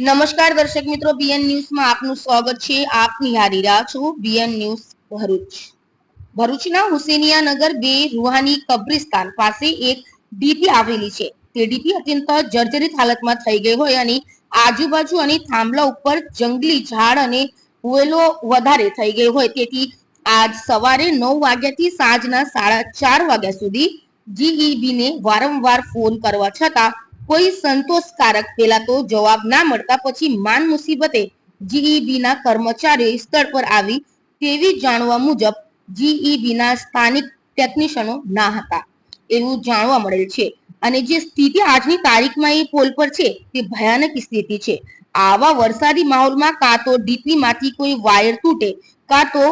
નમસ્કાર દર્શક મિત્રો બીએન ન્યૂઝમાં આપનું સ્વાગત છે. આપ નિહારી રહ્યા છો બીએન ન્યૂઝ ભરૂચ. ભરૂચના હુસેનિયા નગર બે રૂહાની કબ્રિસ્તાન પાસે એક ડીપી આવેલી છે. તે ડીપી અત્યંત જર્જરિત હાલતમાં થઈ ગઈ હોય અને આજુબાજુ અને થાંભલા ઉપર જંગલી ઝાડ અને હુએલો વધારે થઈ ગઈ હોય. તેથી આજ સવારે નવ વાગ્યાથી સાંજના સાડા ચાર વાગ્યા સુધી જીઈબી ને વારંવાર ફોન કરવા છતાં કોઈ સંતોષકારક પેલા તો જવાબ ના મળતા પછી માન મુસીબતે જીઈબી ના કર્મચારીઓ સ્થળ પર આવી તેવી જાણવા મુજબ જીઈબી ના સ્થાનિક ટેકનિશિયનો ના હતા. એવું જાણવા મળેલ છે. અને જે સ્થિતિ આજની તારીખમાં એ પોલ પર છે તે ભયાનક સ્થિતિ છે. આવા વરસાદી માહોલમાં કાં તો ડીપી માંથી કોઈ વાયર તૂટે, કાં તો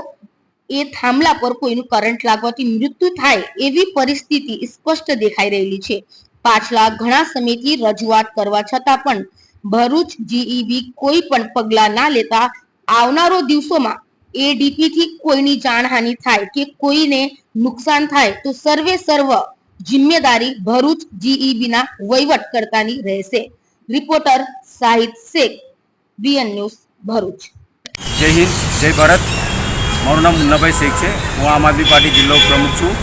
એ થાંભલા પર કોઈનું કરંટ લાગવાથી મૃત્યુ થાય એવી પરિસ્થિતિ સ્પષ્ટ દેખાઈ રહેલી છે. પાછલા ઘણા સમયથી રજૂઆત કરવા છતાં પણ ભરૂચ જીઈબી કોઈ પણ પગલા ના લેતા આવનારો દિવસોમાં એડીપી ડીપી થી કોઈની જાનહાનિ થાય કે કોઈને નુકસાન થાય તો સર્વે સર્વ જિમ્મેદારી ભરૂચ જીઈબી ના વહીવટકર્તાની રહેશે. Reporter Sahid Shaikh BN news Bharuch. જય હિન્દ, જય ભારત. મારું નામ મુન્નાભાઈ શેખ છે. હું આમ આદમી પાર્ટી જિલ્લો પ્રમુખ છું.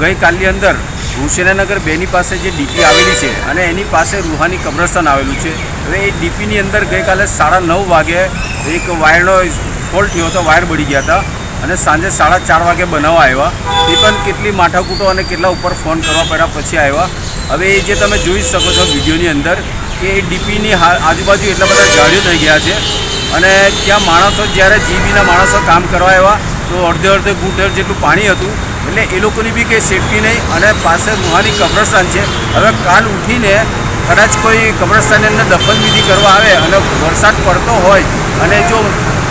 ગઈકાલની અંદર હુસેનાનગર બેની પાસે જે ડીપી આવેલી છે અને એની પાસે રૂહાની કબ્રસ્તાન આવેલું છે. હવે એ ડીપીની અંદર ગઈકાલે સાડા નવ વાગે એક વાયરનો ફોલ્ટ થયો હતો, વાયર બળી ગયા હતા અને સાંજે સાડા ચાર વાગે બનાવવા આવ્યા. એ પણ કેટલી માથાકૂટો અને કેટલા ઉપર ફોન કરવા પડ્યા પછી આવ્યા. હવે એ જે તમે જોઈ શકો છો વિડીયોની અંદર કે એ ડીપીની આજુબાજુ એટલા બધા ગાડીઓ થઈ ગયા છે અને ત્યાં માણસો, જ્યારે જીબીના માણસો કામ કરવા આવ્યા તો અડધે અડધે ઘૂંટર જેટલું પાણી હતું. એટલે એ લોકોની બી કંઈ સેફટી નહીં અને પાસે રૂહાની કબ્રસ્તાન છે. હવે કાલ ઉઠીને કદાચ કોઈ કબ્રસ્તાનની અંદર દફનવિધિ કરવા આવે અને વરસાદ પડતો હોય અને જો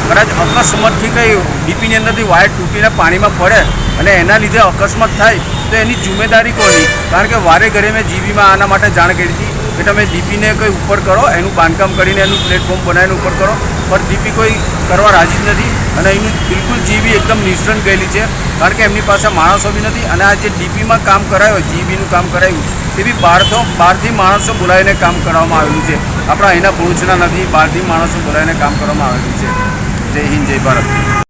કદાચ અકસ્માતથી કંઈ ડીપીની અંદરથી વાયર તૂટીને પાણીમાં પડે અને એના લીધે અકસ્માત થાય, તો એની જિમ્મેદારી કોની? કારણ કે વારે ઘરે મેં જીબીમાં આના માટે જાણ કરી હતી કે તમે ડીપીને કંઈ ઉપર કરો, એનું બાંધકામ કરીને એનું પ્લેટફોર્મ બનાવીને ઉપર કરો. પણ ડીપી કોઈ કરવા રાજી જ નથી અને એની બિલકુલ જીબી એકદમ નિષ્ણાંત ગયેલી છે. કારણ કે એમની પાસે માણસો બી નથી અને આ જે ડીપીમાં કામ કરાયું, જીબીનું કામ કરાયું તે બી બારસો બહારથી માણસો બોલાવીને કામ કરવામાં આવેલું છે. આપણા અહીંના ભરૂચના નથી બહારથી માણસો બોલાવીને કામ કરવામાં આવેલું છે. જય હિન્દ, જય ભારત.